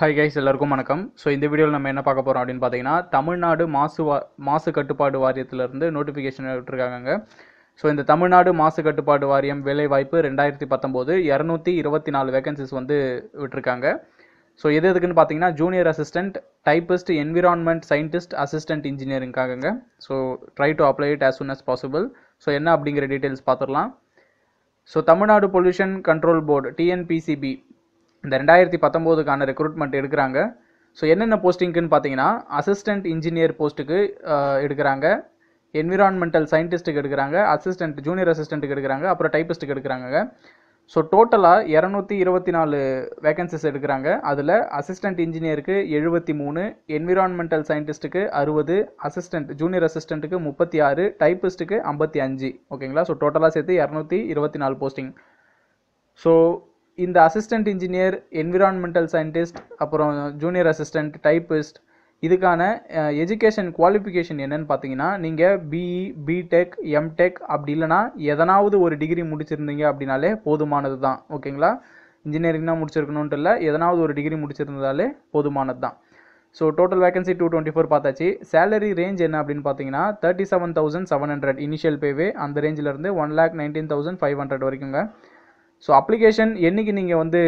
Hi guys எல்லாருக்கும் வணக்கம். So இந்த வீடியோவில் நம்ம என்ன பார்க்க போகிறோம் அப்படின்னு பார்த்தீங்கன்னா தமிழ்நாடு மாசு வா மாசு கட்டுப்பாடு வாரியத்திலிருந்து நோட்டிஃபிகேஷன் விட்டுருக்காங்க ஸோ இந்த தமிழ்நாடு மாசு கட்டுப்பாடு வாரியம் வேலைவாய்ப்பு ரெண்டாயிரத்தி பத்தொம்போது இரநூத்தி இருபத்தி நாலு வேகன்சிஸ் வந்து விட்டுருக்காங்க. ஸோ எது எதுக்குன்னு பார்த்தீங்கன்னா junior assistant typist environment scientist assistant இன்ஜினியரிங்காகங்க so try to apply it as soon as possible so என்ன அப்படிங்கிற டீட்டெயில்ஸ் பார்த்துடலாம் so Tamil Nadu pollution control board TNPCB இந்த ரெண்டாயிரத்தி பத்தொம்போதுக்கான ரெக்ரூட்மெண்ட் எடுக்கிறாங்க. ஸோ என்னென்ன போஸ்டிங்க்குன்னு பார்த்தீங்கன்னா அசிஸ்டன்ட் இன்ஜினியர் போஸ்ட்டுக்கு எடுக்கிறாங்க. என்விரான்மெண்டல் சயின்டிஸ்ட்டுக்கு எடுக்கிறாங்க. அசிஸ்டன்ட் ஜூனியர் அசிஸ்டண்ட்டுக்கு எடுக்கிறாங்க. அப்புறம் டைப்பிஸ்ட்டுக்கு எடுக்கிறாங்க ஸோ டோட்டலாக இரநூத்தி இருபத்தி நாலு வேகன்சிஸ் எடுக்கிறாங்க. அதில் அசிஸ்டன்ட் இன்ஜினியருக்கு எழுபத்தி மூணு என்விரான்மெண்டல் சயின்டிஸ்ட்டுக்கு அறுபது அசிஸ்டன்ட் ஜூனியர் அசிஸ்டண்ட்டுக்கு முப்பத்தி ஆறு டைப்பிஸ்ட்டுக்கு ஐம்பத்தி அஞ்சு. ஓகேங்களா ஸோ டோட்டலாக சேர்த்து இரநூத்தி இருபத்தி நாலு போஸ்டிங் ஸோ இந்த அசிஸ்டன்ட் இன்ஜினியர் என்விரான்மெண்டல் சயின்டிஸ்ட் அப்புறம் ஜூனியர் அசிஸ்டன்ட் டைப்பிஸ்ட் இதுக்கான எஜுகேஷன் குவாலிஃபிகேஷன் என்னன்னு பார்த்தீங்கன்னா நீங்கள் பிஇ பிடெக் எம்டெக் அப்படி இல்லைனா எதனாவது ஒரு டிகிரி முடிச்சிருந்தீங்க அப்படின்னாலே போதுமானது தான் ஓகேங்களா இன்ஜினியரிங்னா முடிச்சிருக்கணுன்ட்டு இல்லை எதனாவது ஒரு டிகிரி முடிச்சிருந்தாலே போதுமானது தான் so total vacancy two twenty four பார்த்தாச்சு. சேலரி ரேஞ்ச் என்ன அப்படின்னு பார்த்தீங்கன்னா thirty seven thousand seven hundred initial pay அந்த ரேஞ்சிலேருந்து one lakh nineteen thousand five hundred வரைக்குங்க. So application என்னைக்கு நீங்கள் வந்து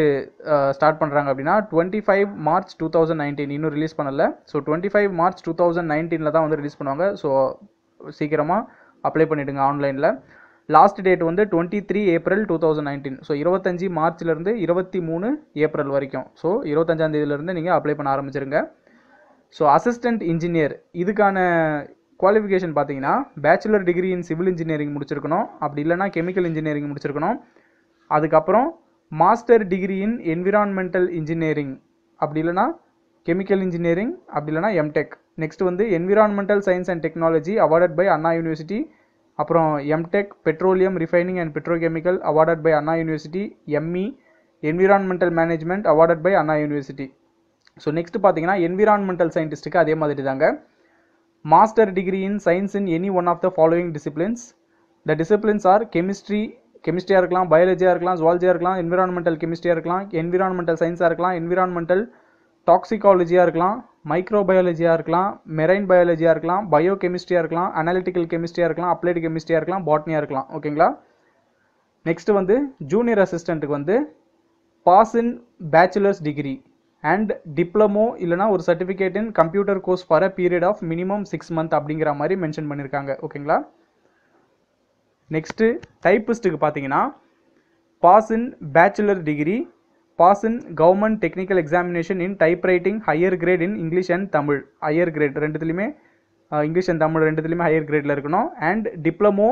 ஸ்டார்ட் பண்ணுறாங்க அப்படின்னா twenty five March two thousand nineteen இன்னும் ரிலீஸ் பண்ணலை. So twenty five March two thousand நைன்டீனில் தான் வந்து ரிலீஸ் பண்ணுவாங்க. ஸோ சீக்கிரமாக அப்ளை பண்ணிவிடுங்க ஆன்லைனில் லாஸ்ட் டேட் வந்து twenty three April two thousand nineteen so இருபத்தஞ்சி மார்ச்லேருந்து இருபத்தி மூணு ஏப்ரல் வரைக்கும். ஸோ இருபத்தஞ்சாந்தேதியிலேருந்து நீங்கள் அப்ளை பண்ண ஆரம்பிச்சிருங்க. ஸோ அசிஸ்டன்ட் இன்ஜினியர் இதுக்கான குவாலிஃபிகேஷன் பார்த்தீங்கன்னா bachelor degree in civil engineering முடிச்சிருக்கணும். அப்படி இல்லைனா கெமிக்கல் இன்ஜினியரிங் முடிச்சிருக்கணும். அதுக்கப்புறம் master degree in environmental engineering. அப்படி இல்லைனா கெமிக்கல் இன்ஜினியரிங் அப்படி இல்லைனா எம்டெக் நெக்ஸ்ட் வந்து environmental science and technology awarded by Anna University அப்புறம் MTech petroleum refining and petrochemical awarded by Anna University ME environmental management awarded by Anna University so next பார்த்தீங்கன்னா environmental சயின்டிஸ்ட்டுக்கு அதே மாதிரி தாங்க. Master degree in science in any one of the following disciplines the disciplines are chemistry கெமிஸ்ட்ரியாக இருக்கலாம் பயாலஜியாக இருக்கலாம் ஜுவாலஜியாக இருக்கலாம் environmental கெமிஸ்ட்ரியாக இருக்கலாம் என்விரான்மெண்டல் சயின்ஸாக இருக்கலாம் என்விரான்மெண்டல் டாக்ஸிகாலஜியாக இருக்கலாம் மைக்ரோ பயாலஜியாக இருக்கலாம் மெரைன் பயாலஜியாக இருக்கலாம் பயோ கெமிஸ்ட்ரியாக இருக்கலாம் அனாலிட்டிக்கல் கெமிஸ்ட்ரியாக இருக்கலாம் அப்ளைடு கெமிஸ்ட்ரியாக இருக்கலாம் பாட்னியாக இருக்கலாம். ஓகேங்களா நெக்ஸ்ட் வந்து ஜூனியர் அசிஸ்டண்ட்டுக்கு வந்து pass in bachelor's degree and diploma இல்லைனா ஒரு certificate in computer course for a period of minimum six month அப்படிங்கிற மாதிரி மென்ஷன் பண்ணியிருக்காங்க ஓகேங்களா நெக்ஸ்ட்டு டைப்பிஸ்ட்டுக்கு பார்த்தீங்கன்னா pass in bachelor degree pass in government technical examination in type writing higher grade in English and Tamil higher grade ரெண்டுத்துலையுமே English and Tamil ரெண்டுத்துலையுமே higher கிரேடில் இருக்கணும். And diploma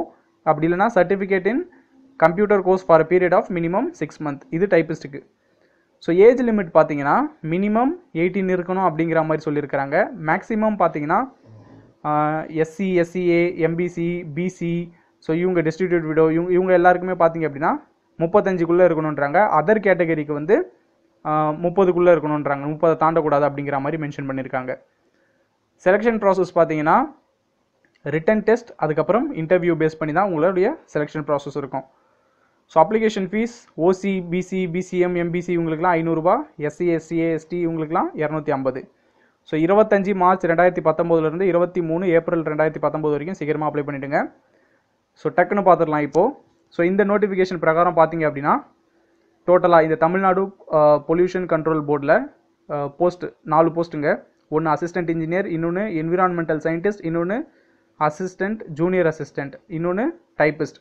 அப்படி இல்லைனா certificate in computer course for a period of minimum six month இது டைப்பிஸ்ட்டுக்கு so age limit பார்த்தீங்கன்னா minimum eighteen இருக்கணும் அப்படிங்கிற மாதிரி சொல்லியிருக்கிறாங்க. மேக்ஸிமம் பார்த்தீங்கன்னா SC SCA MBC BC so இவங்க டிஸ்ட்ரிபியூட் விடோ இவங்க இவங்க எல்லாருக்குமே பார்த்தீங்க அப்படின்னா முப்பத்தஞ்சுக்குள்ளே இருக்கணுன்றாங்க அதர் கேட்டகரிக்கு வந்து முப்பதுக்குள்ளே இருக்கணுன்றாங்க முப்பதை தாண்டக்கூடாது அப்படிங்கிற மாதிரி மென்ஷன் பண்ணியிருக்காங்க செலெக்ஷன் ப்ராசஸ் பார்த்தீங்கன்னா ரிட்டன் டெஸ்ட் அதுக்கப்புறம் இன்டர்வியூ பேஸ் பண்ணி தான் உங்களுடைய செலெக்ஷன் ப்ராசஸ் இருக்கும். So application fee OC BC BCM MBC இவங்களுக்குலாம் ஐநூறுரூபா எஸ்சி எஸ்சிஏ எஸ்டி இவங்களுக்குலாம் இரநூத்தி ஐம்பது. ஸோ இருபத்தஞ்சி மார்ச் ரெண்டாயிரத்தி பத்தொம்போதுலேருந்து இருபத்தி மூணு ஏப்ரல் ரெண்டாயிரத்தி பத்தொம்போது வரைக்கும் சீக்கிரமாக அப்ளை பண்ணிவிடுங்க ஸோ டக்குன்னு பார்த்துடலாம் இப்போது ஸோ இந்த நோட்டிஃபிகேஷன் பிரகாரம் பார்த்தீங்க அப்படின்னா டோட்டலாக இந்த தமிழ்நாடு பொல்யூஷன் கண்ட்ரோல் போர்டில் போஸ்ட் நாலு போஸ்ட்டுங்க ஒன்று அசிஸ்டன்ட் இன்ஜினியர் இன்னொன்று என்விரான்மெண்டல் சயின்டிஸ்ட் இன்னொன்று அசிஸ்டன்ட் ஜூனியர் அசிஸ்டன்ட் இன்னொன்று typist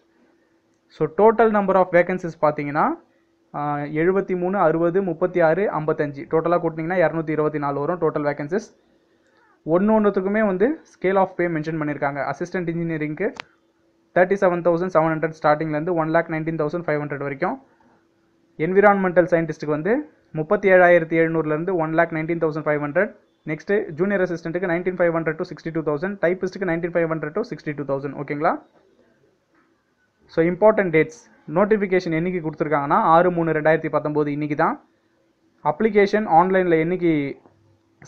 so total number of vacancies பார்த்தீங்கன்னா எழுபத்தி மூணு அறுபது முப்பத்தி ஆறு ஐம்பத்தஞ்சு. டோட்டலாக கூட்டிங்கன்னா இரநூத்தி இருபத்தி நாலு வரும் டோட்டல் வேகன்சிஸ் ஒன்று ஒன்றுத்துக்குமே வந்து ஸ்கேல் ஆஃப் பே மென்ஷன் பண்ணியிருக்காங்க. Assistant இன்ஜினியரிங்க்கு thirty seven thousand seven hundred ஸ்டார்டிங்லேருந்து one lakh nineteen thousand five hundred வரைக்கும். என்விரான்மெண்டல் சயின்டிஸ்ட்டுக்கு வந்து முப்பத்தி ஏழாயிரத்தி எழுநூறுலேருந்து one lakh nineteen thousand five hundred next junior அசிஸ்டண்ட்டுக்கு nineteen five hundred to sixty two thousand டைப்பிஸ்ட்டுக்கு nineteen five hundred to sixty two thousand ஓகேங்களா so important dates notification என்றைக்கு கொடுத்துருக்காங்கன்னா ஆறு மூணு ரெண்டாயிரத்தி பத்தொம்போது இன்றைக்கி தான். அப்ளிகேஷன் ஆன்லைனில் என்றைக்கு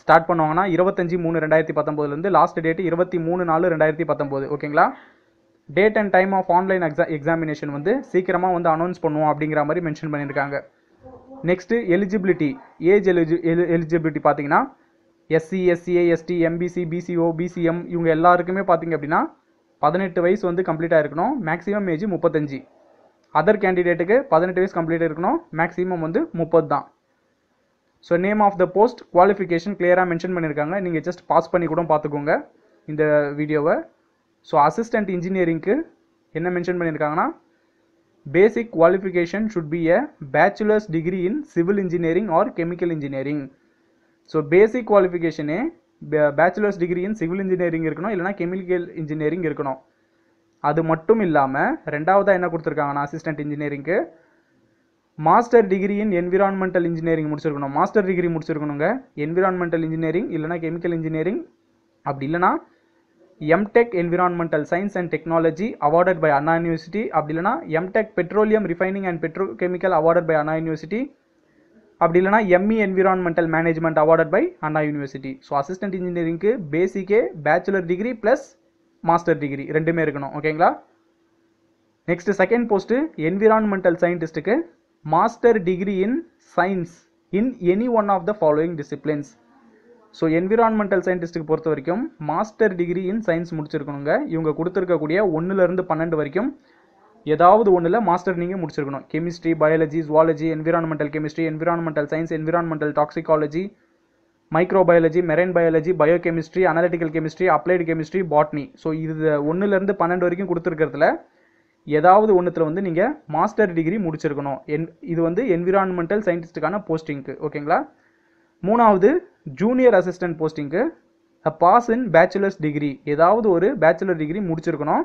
ஸ்டார்ட் பண்ணுவாங்கன்னா இருபத்தஞ்சி மூணு ரெண்டாயிரத்தி பத்தொம்போதுலேருந்து லாஸ்ட் டேட்டு இருபத்தி மூணு நாலு ரெண்டாயிரத்தி பத்தொம்போது. ஓகேங்களா date and time of online exa examination வந்து சீக்கிரமாக வந்து அனௌன்ஸ் பண்ணுவோம் அப்படிங்கிற மாதிரி மென்ஷன் பண்ணியிருக்காங்க. நெக்ஸ்ட்டு எலிஜிபிலிட்டி ஏஜ் எலிஜி எலிஜிபிலிட்டி பார்த்தீங்கன்னா SC SCA ST MBC BCO BCM இவங்க எல்லாருக்குமே பார்த்தீங்க அப்படின்னா பதினெட்டு வயசு வந்து கம்ப்ளீட்டாக இருக்கணும் மேக்ஸிமம் ஏஜ் முப்பத்தஞ்சு. அதர் கேண்டிடேட்டுக்கு பதினெட்டு வயசு கம்ப்ளீட் இருக்கணும் மேக்ஸிமம் வந்து முப்பது தான். So name of the post qualification கிளியராக மென்ஷன் பண்ணியிருக்காங்க. நீங்கள் ஜஸ்ட் பாஸ் பண்ணி கூட பார்த்துக்கோங்க இந்த வீடியோவை ஸோ அசிஸ்டன்ட் இன்ஜினியரிங்க்கு என்ன மென்ஷன் பண்ணியிருக்காங்கன்னா basic qualification should be a bachelor's degree in civil engineering or chemical engineering so basic குவாலிஃபிகேஷனே bachelor's degree in civil engineering இருக்கணும் இல்லைனா கெமிக்கல் இன்ஜினியரிங் இருக்கணும். அது மட்டும் இல்லாமல் ரெண்டாவதாக என்ன கொடுத்துருக்காங்கன்னா assistant இன்ஜினியரிங்க்கு master degree in environmental engineering முடிச்சிருக்கணும். மாஸ்டர் டிகிரி முடிச்சிருக்கணுங்க. என்விரான்மெண்டல் இன்ஜினியரிங் இல்லைனா கெமிக்கல் இன்ஜினியரிங் அப்படி இல்லைனா MTech environmental science and technology awarded by Anna University அப்படி இல்லைனா MTech petroleum refining and petrochemical awarded by Anna University அப்படி இல்லைனா ME environmental management awarded by Anna University so assistant இன்ஜினியரிங்க்கு பேசிக்கே bachelor degree plus master degree ரெண்டுமே இருக்கணும். ஓகேங்களா next second post environmental சயின்டிஸ்ட்டுக்கு master degree in science in any one of the following disciplines so environmental சயின்டிஸ்ட்டுக்கு பொறுத்த வரைக்கும் master degree in science முடிச்சிருக்கணுங்க. இவங்க கொடுத்துருக்கக்கூடிய ஒன்றுலேருந்து பன்னெண்டு வரைக்கும் ஏதாவது ஒன்றில் மாஸ்டர் நீங்கள் முடிச்சிருக்கணும். Chemistry biology zoology environmental chemistry environmental science environmental toxicology microbiology marine biology biochemistry analytical chemistry applied chemistry botany so இது ஒன்றுலேருந்து பன்னெண்டு வரைக்கும் கொடுத்துருக்கிறதுல ஏதாவது ஒன்றுத்தில் வந்து நீங்கள் மாஸ்டர் டிகிரி முடிச்சிருக்கணும். என் இது வந்து என்விரான்மெண்டல் சயின்டிஸ்ட்டுக்கான போஸ்டிங்க்கு ஓகேங்களா மூணாவது junior assistant போஸ்டிங்க்கு a pass in bachelor's degree ஏதாவது ஒரு பேச்சுலர் டிகிரி முடிச்சிருக்கணும்.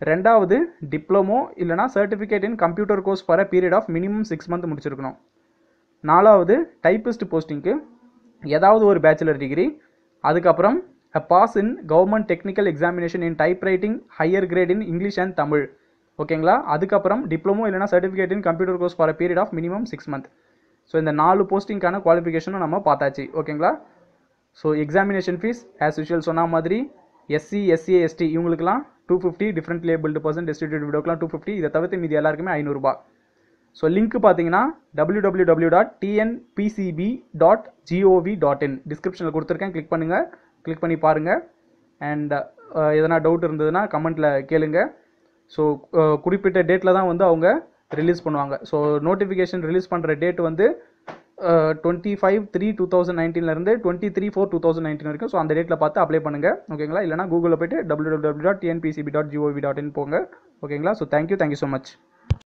ரெண்டாவது டிப்ளமோ இல்லைனா certificate in computer course for a period of minimum six month முடிச்சிருக்கணும். நாலாவது டைப்பிஸ்ட் போஸ்டிங்க்கு ஏதாவது ஒரு பேச்சுலர் டிகிரி அதுக்கப்புறம் a pass in government technical examination in type writing higher grade in English and Tamil ஓகேங்களா அதுக்கப்புறம் டிப்ளமோ இல்லைனா certificate in computer course for a period of minimum six month so இந்த நாலு போஸ்டிங்கான குவாலிஃபிகேஷனும் நம்ம பார்த்தாச்சு. ஓகேங்களா so examination fee as usual சொன்ன மாதிரி எஸ்சி எஸ்சி எஸ்டி இவங்களுக்குலாம் two fifty different labelled person distribute விடோக்கெலாம் two fifty இதை தவிர்த்து மீதி எல்லாருக்குமே ஐநூறுரூபா ஸோ லிங்க் பார்த்தீங்கன்னா W W W dot TNPCB dot GOV dot in டிஸ்கிரிப்ஷனில் கொடுத்துருக்கேன். கிளிக் பண்ணுங்கள் கிளிக் பண்ணி பாருங்கள் அண்ட் எதனா டவுட் இருந்ததுன்னா கமெண்ட்டில் கேளுங்க. ஸோ குறிப்பிட்ட டேட்டில் தான் வந்து அவங்க ரிலீஸ் பண்ணுவாங்க. ஸோ நோட்டிஃபிகேஷன் ரிலீஸ் பண்ணுற டேட் வந்து twenty five three two thousand நைன்டீன்லேருந்து twenty three four two thousand nineteen வரைக்கும். ஸோ அந்த டேட்டில் பார்த்து அப்ளை பண்ணுங்கள் ஓகேங்களா இல்லைனா கூகுளில் போய்ட்டு W W dot TNPCB dot GOV dot in போங்க. ஓகேங்களா so thank you thank you so much